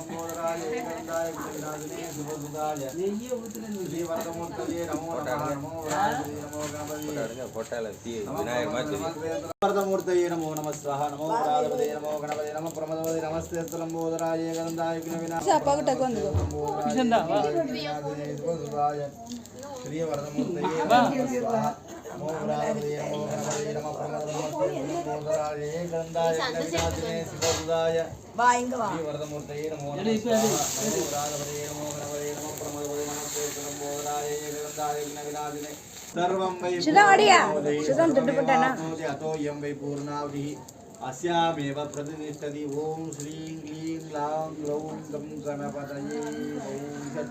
நமஸ்தே திரம்போதராய ஏகந்தாய விநாதினே சுருதாய நமோ கணபதே நமோ கணபதே. நமோ வரதமூர்த்தயே கணபதே நம பிரமதபதே நமஸ்தே ஸ்தலம்போதராய ஏகந்தாய ஸ்ரீ வரதமூர்த்தயே ஸ்ரீ अस्यामेव प्रतिष्ठति ॐ श्रीं क्लीं लां ग्लौं गं गणपतये ॐ षट्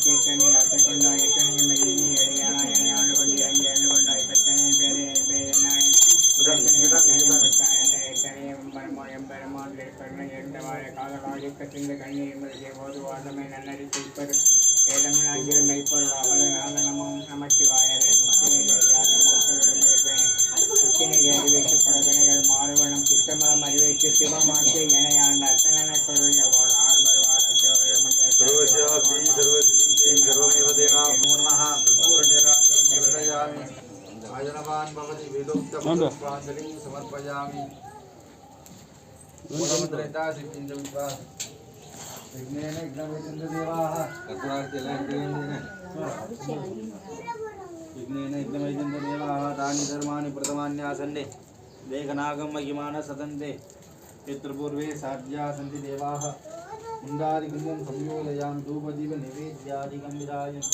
ಕೇಳ್ತೇನೆ ರಾತ್ರಿಕೊಂಡು ಎತ್ತನೆ ಮಲ್ಲಿನಿ ಎಳೆಯಾಣ ಎಳೆಯಾಳು ಬಂದು ಎಣ್ಣೆ ಎಳ್ಳುಕೊಂಡು ಇಪ್ಪತ್ತನೇ ಬೇರೆ ಬೇರೆ ಎತ್ತನೆ ಬರಮೋ ಎಂಬರಮೋ ಕಣ್ಣು ಎಂಟವಾರ ಕಾಲವಾಗಿ ಕತ್ತಿಂದ ಕಣ್ಣಿ ಎಂಬುದಕ್ಕೆ करोमिव देनाभो नमः सद्गुरुनिराजं पितृपूर्वे साध्या सन्ति देवाः। முந்தாதிகும்பம் சம்யோதயாம் தூபதீப நிவேத்தியாதிகம் விராயம்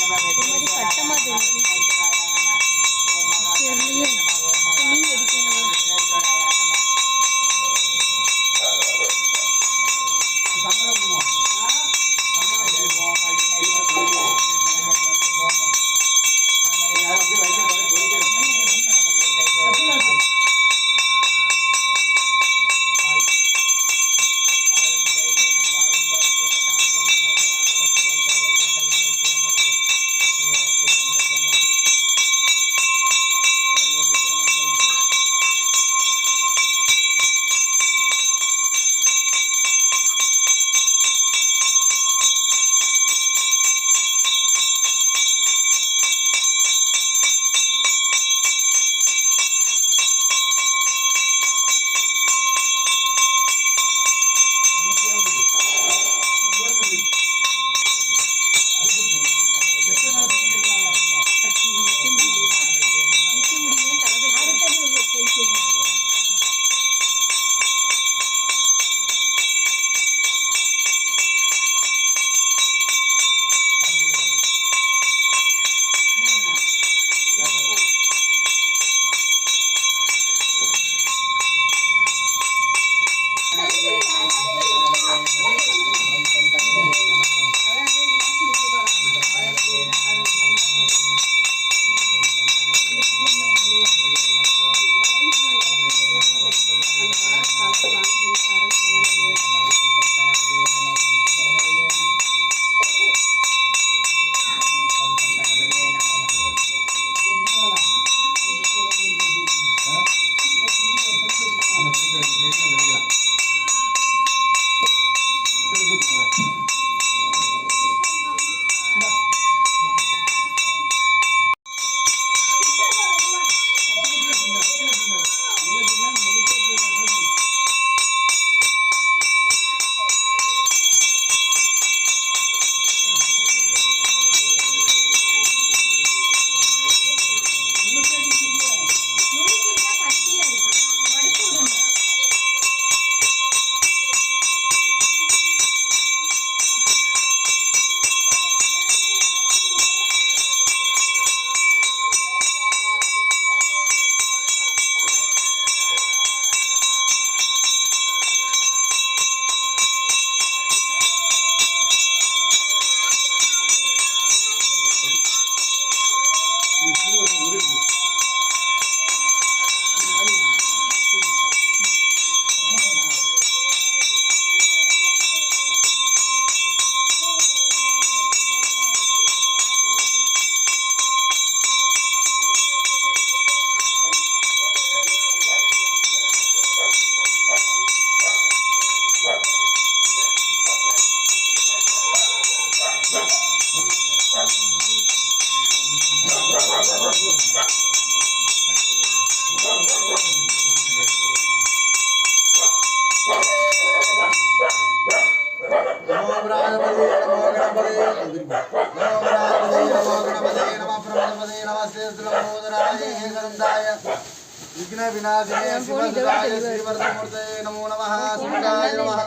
मध्ये पट्ट Campeonato கணபதே நமோ பிராணபதே நமோ கணபதே நமோ பிரமணபதே நமஸ்தேஸ்வரமோதராய ஏகதந்தாய விக்ன விநாசினே சிவசுதாய ஸ்ரீவர்தமூர்த்தே நமோ நமः சுமகாய நமः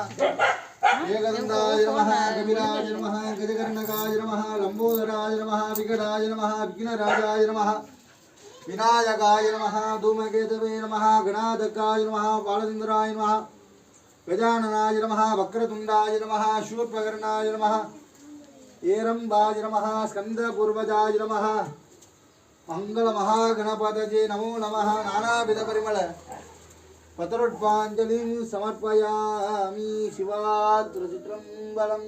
ஏகதந்தாய நமः கபிலாய நமः கஜகர்ணகாய நமः லம்போதராய நமः விகடாய நமः விக்னராஜாய நமः விநாயகாய நமः தூமகேதவே நமः ஏரம்பாஜ நம ஸ்கந்தபூர்வஜாஜ நம மங்கள மகாகணபதஜே நமோ நம நானாவித பரிமள பத்தருட்பாஞ்சலிம் சமர்ப்பயாமி சிவாத்ருசித்ரம் பலம்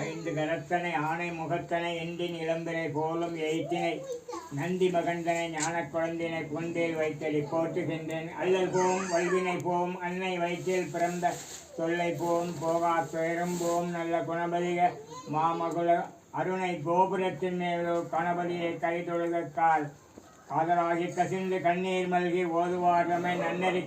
ஐந்து கரத்தனை ஆணை முகத்தனை எண்டின் இளம்பினை போலும் எய்த்தினை நந்தி மகந்தனை ஞான குழந்தையினை குந்தில் வைத்தலி போற்றுகின்றேன் அல்லல் போம் வல்வினை போம் அன்னை வயிற்றில் பிறந்த தொல்லை போம் போகா துயரும் போம் நல்ல குணபதிக மாமகுல அருணை கோபுரத்தின் மேலோ கணபதியை கை காதலாகி கசிந்து கண்ணீர் மல்கி ஓதுவார்தமை நன்னறி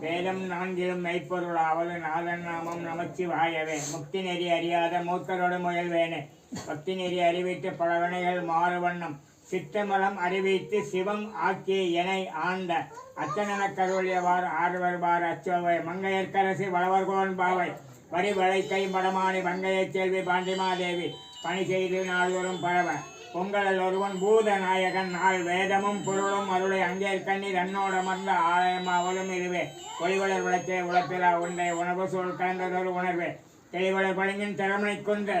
வேதம் நான்கிலும் மெய்ப்பொருளாவது நாதன் நாமம் நமச்சிவாயவே. முக்தி நெறி அறியாத மூத்தரோடு முயல்வேனே. பக்தி நெறி அறிவித்து பலவனைகள் மாறுவண்ணம் சித்தமலம் அறிவித்து சிவம் ஆக்கி எனை ஆண்ட. அத்தனன கருளியவார் ஆர்வர்பார் அச்சோவை. மங்கையர்க்கரசி வளவர்கோன் பாவை. வரி கை மடமானி மங்கையச் செல்வி பாண்டிமாதேவி. பணி செய்து நாள்தோறும் பழவ பொங்கலில் ஒருவன் பூத நாயகன் நாள் வேதமும் பொருளும் அருளை அங்கேற்கண்ணீர் தன்னோட மர்ந்த ஆலயம் அவளும் இதுவே. ஒளிவளர் விளச்சே உழப்பிலா உண்டை உணவு சூழ் கலந்ததொரு உணர்வே. தெளிவளர் பழங்கின் திறமை கொண்டு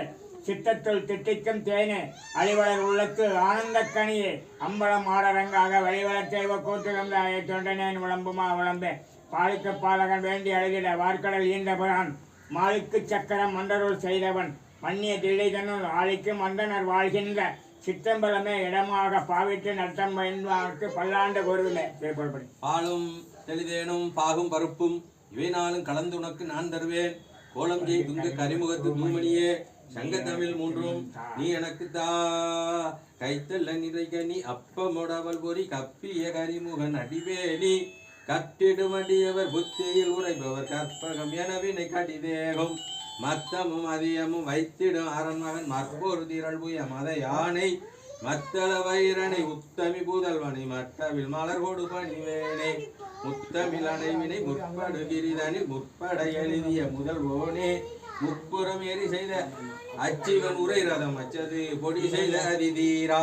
சித்தத்துள் திட்டிக்கும் தேனே. அழிவளர் உள்ளத்து ஆனந்த கனியே. அம்பலம் ஆடரங்காக வழிவளர் செய்வ கூட்டுகந்தாய தொண்டனேன் விளம்புமா விளம்பே. பாலுக்கு பாலகன் வேண்டி அழுகிட. வார்க்கடல் ஈந்தபுரான் மாலுக்கு சக்கரம் மண்டருள் செய்தவன். மன்னிய தில்லை தன்னுள் ஆளிக்கு மந்தனர் வாழ்கின்ற சித்தம்பலமே இடமாக பாவிட்டு நட்டம் பயன்பார்க்கு பல்லாண்டு குருவிலே பாலும் தெளிதேனும் பாகும் பருப்பும் இவை நாளும் கலந்து உனக்கு நான் தருவேன். ஜெய் துங்க கரிமுகத்து தூமணியே சங்க தமிழ் மூன்றும் நீ எனக்கு தா. கைத்தல்ல நீ அப்பமுடவல் பொறி கப்பிய கரிமுகன் கட்டிடும் அடியவர் புத்தியில் உரைபவர் கற்பகம் எனவினை கடிதேகம். மத்தமும் அதியமும் வைத்திடும் அரண்மகன் மற்போர் திரள் புய மத யானை மத்தள வைரனை உத்தமி புதல்வனை மட்டவில் மலர் கொடு பணிவேனே. முத்தமிழ் அணைவினை முற்படுகிரிதனி முற்பட எழுதிய முதல்வோனே. முப்புறம் ஏறி செய்த அச்சிவன் உரை ரதம் அச்சது பொடி செய்த அதிதீரா.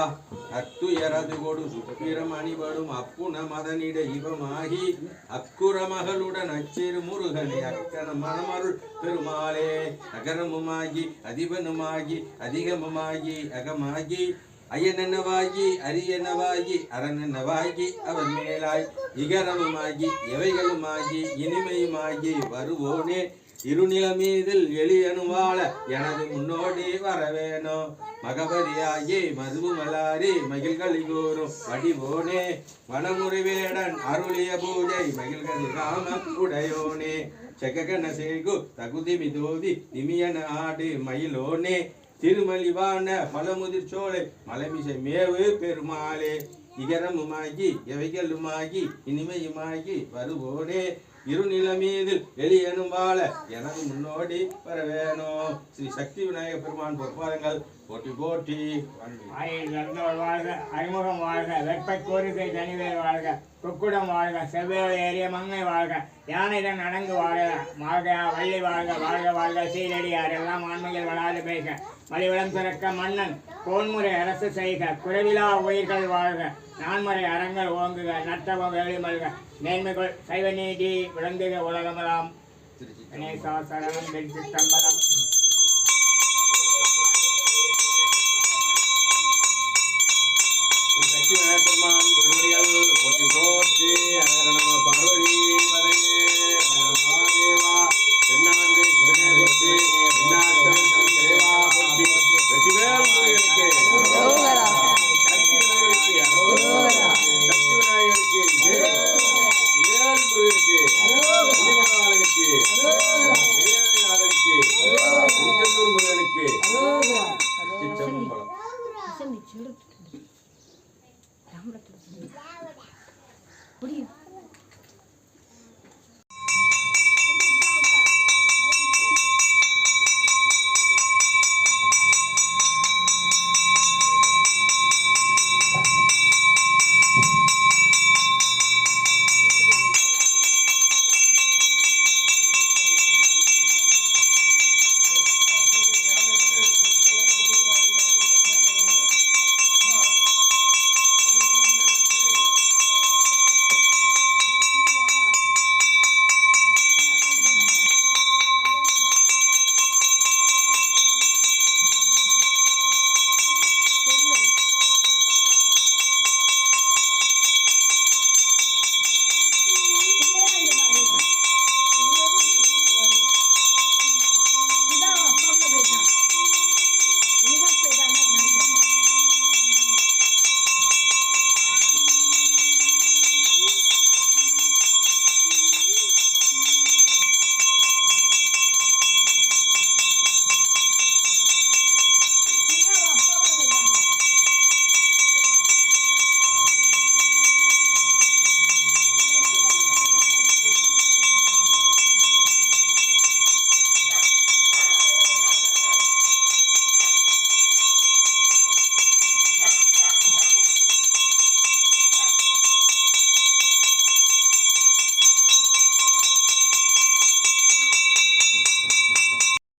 அத்துயரது கொடு சுப்பிரம் அணிபடும் அப்புன மதனிட இவமாகி அக்குற மகளுடன் அச்சிறு முருகனே அக்கன மனமருள் பெருமாளே. அகரமுமாகி அதிபனுமாகி அதிகமுமாகி அகமாகி அயனென்னவாகி அரியனவாகி அரணென்னவாகி அவர் மேலாய் இகரமுமாகி எவைகளுமாகி இனிமையுமாகி வருவோனே. இருநிலமீதில் எளியனும் வாழ எனது முன்னோடி வரவேணோ மகபதியாகி மதுமலாரி மகிழ்களி கூறும் வடிவோனே. வனமுறிவேடன் அருளிய பூஜை மகிழ்களி காமம் உடையோனே செககன சேகு தகுதி மிதோதி நிமியன ஆடு மயிலோனே. திருமலிவான பழமுதிர் சோலை மலைமிசை மேவு பெருமாளே. இகரமுமாகி எவைகளுமாகி இனிமையுமாகி வருவோனே. இருநிலமீதில் எளியனும் வாழ எனது முன்னோடி வர வேணும் ஸ்ரீ சக்தி விநாயக பெருமான் பொற்பாதங்கள் போட்டி போட்டி ஆயில் நடந்தவர் வாழ்க அறிமுகம் வாழ்க வெப்பை கோரிக்கை தனிவேல் வாழ்க குக்குடம் வாழ்க செவ்வேல் ஏறிய மங்கை வாழ்க யானைடன் அடங்கு வாழ்க வாழ்க வள்ளி வாழ்க வாழ்க வாழ்க சீரடியார் எல்லாம் ஆண்மையில் வளாது பேச. மலிவளம் திறக்க மன்னன் கோன்முறை அரசு செய்க குறைவிலா உயிர்கள் வாழ்க நான்மறை அறங்கள் ஓங்குக நட்டவம் வேலி மல்க மேன்மைகள் சைவ நீதி விளங்குக உலகமெல்லாம் கணேசா சரணம் வெற்றி தம்பலம் Amen.